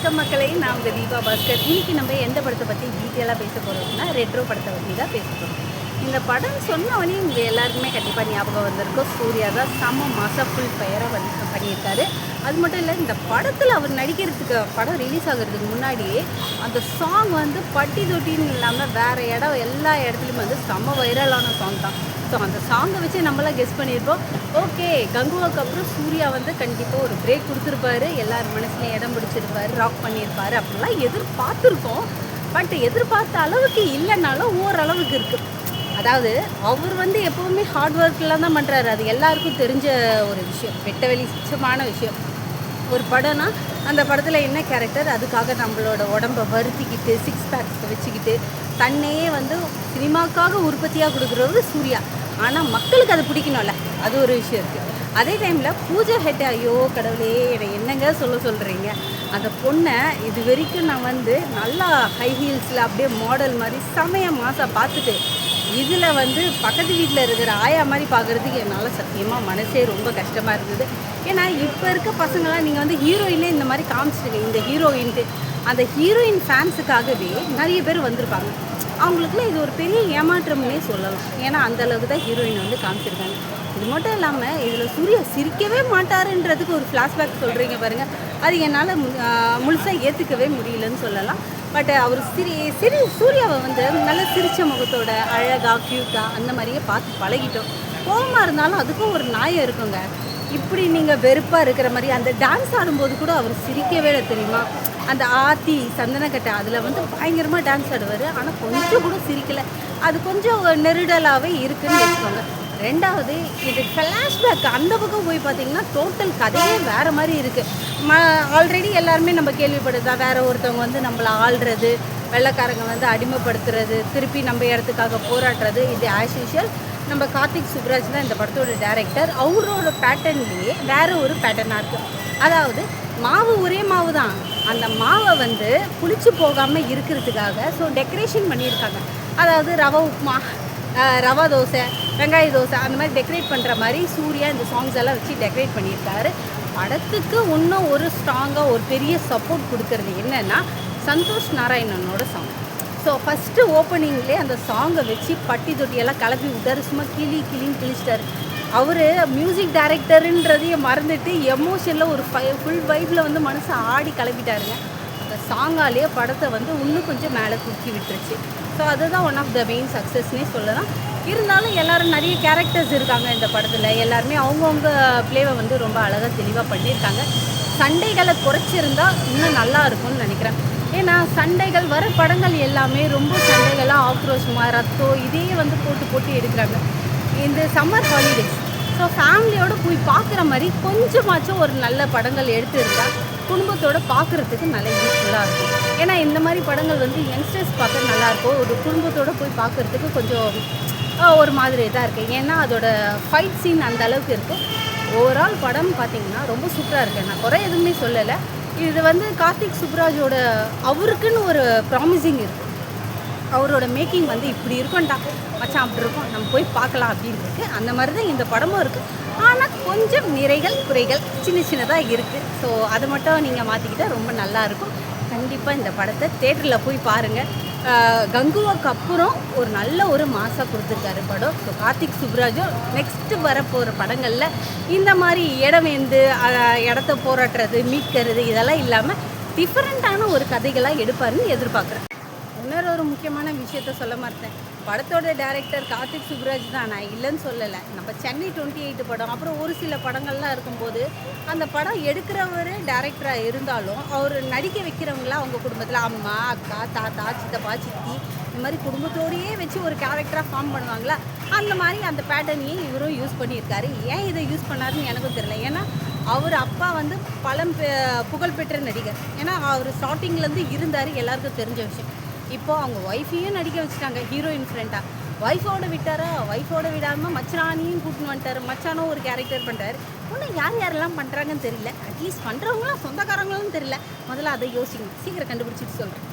வணக்கம் மக்களை. நான் உங்கள் தீபா பாஸ்கர். இன்றைக்கி நம்ம எந்த படத்தை பற்றி டீட்டெயிலாக பேச போகிறோம்னா ரெட்ரோ படத்தை பற்றி தான் பேச போகிறோம் இந்த படம் சொன்னவனே உங்கள் எல்லாருக்குமே கண்டிப்பாக ஞாபகம் வந்திருக்கும். சூர்யா தான் செம்ம மாதம் ஃபுல் ஃபயராக வந்து பண்ணியிருக்காரு. அது மட்டும் இல்லை இந்த படத்தில் அவர் நடிக்கிறதுக்கு படம் ரிலீஸ் ஆகிறதுக்கு முன்னாடியே அந்த சாங் வந்து பட்டி தொட்டின்னு இல்லாமல் வேறு இடம் எல்லா இடத்துலையும் வந்து செம்ம வைரலான சாங் தான். ஸோ அந்த சாங்கை வச்சு நம்மளாம் கெஸ் பண்ணியிருப்போம். ஓகே கங்குவாக்கு அப்புறம் சூர்யா வந்து கண்டிப்பாக ஒரு பிரேக் கொடுத்துருப்பாரு. எல்லார் மனசுலையும் இடம் பிடிச்சிருப்பாரு ராக் பண்ணியிருப்பாரு. அப்படிலாம் எதிர்பார்த்துருக்கோம். பட் எதிர்பார்த்த அளவுக்கு இல்லைனாலும் ஓரளவுக்கு இருக்குது அதாவது அவர் வந்து எப்போவுமே ஹார்ட் ஒர்க்லாம் தான் பண்ணுறாரு அது எல்லாருக்கும் தெரிஞ்ச ஒரு விஷயம். வெட்ட வெளி சுச்சமான விஷயம். ஒரு படம்னா அந்த படத்தில் என்ன கேரக்டர் அதுக்காக நம்மளோட உடம்பை வருத்திக்கிட்டு சிக்ஸ் பேக்ஸ் வச்சுக்கிட்டு தன்னையே வந்து சினிமாக்காக உற்பத்தியாக கொடுக்குறவர் சூர்யா. ஆனால் மக்களுக்கு அது பிடிக்கணும்ல. அது ஒரு விஷயம் இருக்குது அதே டைமில் பூஜா ஹெட் ஐயோ கடவுளே என்னை என்னங்க சொல்ல சொல்கிறீங்க அந்த பொண்ணை இது வரைக்கும் நான் வந்து நல்லா ஹை ஹீல்ஸில் அப்படியே மாடல் மாதிரி செமைய மாதம் பார்த்துட்டு இதில் வந்து பக்கத்து வீட்டில் இருக்கிற ஆயா மாதிரி பார்க்குறதுக்கு என்னால் சத்தியமாக மனசே ரொம்ப கஷ்டமாக இருந்தது. ஏன்னா இப்போ இருக்க பசங்களாம் நீங்கள் வந்து ஹீரோயினே இந்த மாதிரி காமிச்சிட்டுங்க இந்த ஹீரோயின்ட்டு அந்த ஹீரோயின் ஃபேன்ஸுக்காகவே நிறைய பேர் வந்திருப்பாங்க. அவங்களுக்குலாம் இது ஒரு பெரிய ஏமாற்றம்னே சொல்லலாம். ஏன்னா அந்தளவுக்கு தான் ஹீரோயின் வந்து காமிச்சிருக்காங்க. இது மட்டும் இல்லாமல் இதில் சூர்யா சிரிக்கவே மாட்டாருன்றதுக்கு ஒரு ஃப்ளாஷ்பேக் சொல்கிறீங்க பாருங்கள் அது என்னால் முழுசாக ஏற்றுக்கவே முடியலன்னு சொல்லலாம். பட் அவர் சிரி சிரி சூர்யாவை வந்து நல்ல சிரிச்ச முகத்தோட அழகாக க்யூட்டாக அந்த மாதிரியே பார்த்து பழகிட்டோம். கோபமாக இருந்தாலும் அதுக்கும் ஒரு நாயம் இருக்குங்க. இப்படி நீங்கள் வெறுப்பாக இருக்கிற மாதிரி அந்த டான்ஸ் ஆடும்போது கூட அவர் சிரிக்கவே இல்லை தெரியுமா? அந்த ஆத்தி சந்தனக்கட்டை அதில் வந்து பயங்கரமாக டான்ஸ் ஆடுவார். ஆனால் கொஞ்சம் கூட சிரிக்கலை. அது கொஞ்சம் நெருடலாகவே இருக்குன்னு வச்சுக்கோங்க. ரெண்டாவது இது ஃப்ளாஷ்பேக் அந்த பக்கம் போய் பார்த்தீங்கன்னா டோட்டல் கதையே வேறு மாதிரி இருக்குது ம ஆல்ரெடி எல்லாருமே நம்ம கேள்விப்படுதா வேறு ஒருத்தவங்க வந்து நம்மளை ஆள்றது வெள்ளைக்காரங்க வந்து அடிமைப்படுத்துறது திருப்பி நம்ம இடத்துக்காக போராடுறது இது ஆஸ் யூஷுவல் நம்ம கார்த்திக் சுப்ராஜ் தான் இந்த படத்தோட டேரக்டர் அவரோட பேட்டர்ன்லேயே வேறு ஒரு பேட்டர்னாக இருக்குது அதாவது மாவு ஒரே மாவு தான். அந்த மாவை வந்து புளிச்சு போகாமல் இருக்கிறதுக்காக ஸோ டெக்கரேஷன் பண்ணியிருக்காங்க. அதாவது ரவை உப்புமா ரவா தோசை வெங்காய தோசை அந்த மாதிரி டெக்கரேட் பண்ணுற மாதிரி சூர்யா இந்த சாங்ஸ் எல்லாம் வச்சு டெக்கரேட் பண்ணியிருக்காரு. படத்துக்கு இன்னும் ஒரு ஸ்ட்ராங்காக ஒரு பெரிய சப்போர்ட் கொடுக்கறது என்னென்னா சந்தோஷ் நாராயணனோட சாங் ஸோ ஃபஸ்ட்டு ஓப்பனிங்லேயே அந்த சாங்கை வச்சு பட்டி தொட்டியெல்லாம் கிளப்பி விட்டார். சும்மா கிளி கிளின்னு கிழிச்சிட்டாரு. அவர் மியூசிக் டைரக்டருன்றதையே மறந்துட்டு எமோஷனில் ஒரு ஃபை ஃபுல் வைப்பில் வந்து மனசை ஆடி கிளப்பிட்டாருங்க அந்த சாங்காலேயே படத்தை வந்து இன்னும் கொஞ்சம் மேலே தூக்கி விட்டுருச்சு. ஸோ அதுதான் ஒன் ஆஃப் த மெயின் சக்ஸஸ்னே சொல்லலாம். இருந்தாலும் எல்லாரும் நிறைய கேரக்டர்ஸ் இருக்காங்க இந்த படத்தில். எல்லாருமே அவங்கவுங்க ப்ளேவை வந்து ரொம்ப அழகாக தெளிவாக பண்ணியிருக்காங்க. சண்டைகளை குறைச்சிருந்தா இன்னும் நல்லா இருக்கும்னு நினைக்கிறேன். ஏன்னா சண்டைகள் வர படங்கள் எல்லாமே ரொம்ப சண்டைகளாக ஆக்ரோஷமாக ரத்தம் இதையே வந்து போட்டு போட்டு எடுக்கிறாங்க. இந்த சம்மர் ஹாலிடேஸ் ஸோ ஃபேமிலியோடு போய் பார்க்குற மாதிரி கொஞ்சமாச்சும் ஒரு நல்ல படங்கள் எடுத்து இருந்தால் பார்க்குறதுக்கு நல்ல யூஸ்ஃபுல்லாக இருக்கும். ஏன்னா இந்த மாதிரி படங்கள் வந்து யங்ஸ்டர்ஸ் பார்க்க நல்லாயிருக்கும் ஒரு குடும்பத்தோடு போய் பார்க்குறதுக்கு கொஞ்சம் ஒரு மாதிரி இதாக இருக்குது ஏன்னா அதோட ஃபைட் சீன் அந்த அளவுக்கு இருக்கும் ஓவரால் படம் பார்த்தீங்கன்னா ரொம்ப சூப்பராக இருக்குது நான் குறை எதுவுமே சொல்லலை. இது வந்து கார்த்திக் சுப்ராஜோட அவருக்குன்னு ஒரு ப்ராமிசிங் இருக்குது அவரோட மேக்கிங் வந்து இப்படி இருக்கும்டா. மச்சான் அப்படி இருக்கும். நம்ம போய் பார்க்கலாம் அப்படின்னு அந்த மாதிரி தான் இந்த படமும் இருக்குது ஆனால் கொஞ்சம் நிறைகள் குறைகள் சின்ன சின்னதாக இருக்குது ஸோ அதை மட்டும் நீங்கள் மாற்றிக்கிட்டால் ரொம்ப நல்லா இருக்கும். கண்டிப்பாக இந்த படத்தை தேட்டரில் போய் பாருங்கள் கங்குவாக்கு அப்புறம் ஒரு நல்ல ஒரு மாசாக கொடுத்துருக்காரு படம். ஸோ கார்த்திக் சுப்ராஜும் நெக்ஸ்ட்டு வரப்போகிற படங்களில் இந்த மாதிரி இடம் வந்து இடத்த போராட்டுறது மீட்கிறது இதெல்லாம் இல்லாமல் டிஃப்ரெண்ட்டான ஒரு கதைகளாக எடுப்பாருன்னு எதிர்பார்க்குறேன். இன்னொரு ஒரு முக்கியமான விஷயத்த சொல்ல மாட்டேன் படத்தோட டைரக்டர் கார்த்திக் சுப்ராஜ் தான். நான் இல்லைன்னு சொல்லலை. நம்ம சென்னை டுவெண்ட்டி எயிட் படம் அப்புறம் ஒரு சில படங்கள்லாம் இருக்கும்போது அந்த படம் எடுக்கிறவர் டேரக்டராக இருந்தாலும் அவர் நடிக்க வைக்கிறவங்களாம் அவங்க குடும்பத்தில் அம்மா அக்கா தாத்தா சித்தப்பா சித்தி இந்த மாதிரி குடும்பத்தோடையே வச்சு ஒரு கேரக்டராக ஃபார்ம் பண்ணுவாங்களா? அந்த மாதிரி அந்த பேட்டர்னையே இவரும் யூஸ் பண்ணியிருக்காரு? ஏன் இதை யூஸ் பண்ணாருன்னு எனக்கும் தெரியல. ஏன்னா அவர் அப்பா வந்து பழம் பெ- புகழ்பெற்ற நடிகர். ஏன்னா அவர் ஸ்டார்டிங்லேருந்து இருந்தார் எல்லாருக்கும் தெரிஞ்ச விஷயம். இப்போ அவங்க ஒய்ஃபையும் நடிக்க வச்சுட்டாங்க ஹீரோயின் ஃப்ரெண்டாக ஒய்ஃபோட விட்டாரா? ஒய்ஃபோட விடாமல் மச்சானையும் கூட்டின்னு வந்துட்டார். மச்சானும் ஒரு கேரக்டர் பண்ணுறாரு இன்னும் யார் யாரெல்லாம் பண்ணுறாங்கன்னு தெரியல. அட்லீஸ்ட் பண்ணுறவங்களாம் சொந்தக்காரங்களும் தெரியல. முதல்ல அதை யோசிக்கணும். சீக்கிரம் கண்டுபிடிச்சிட்டு சொல்கிறேன்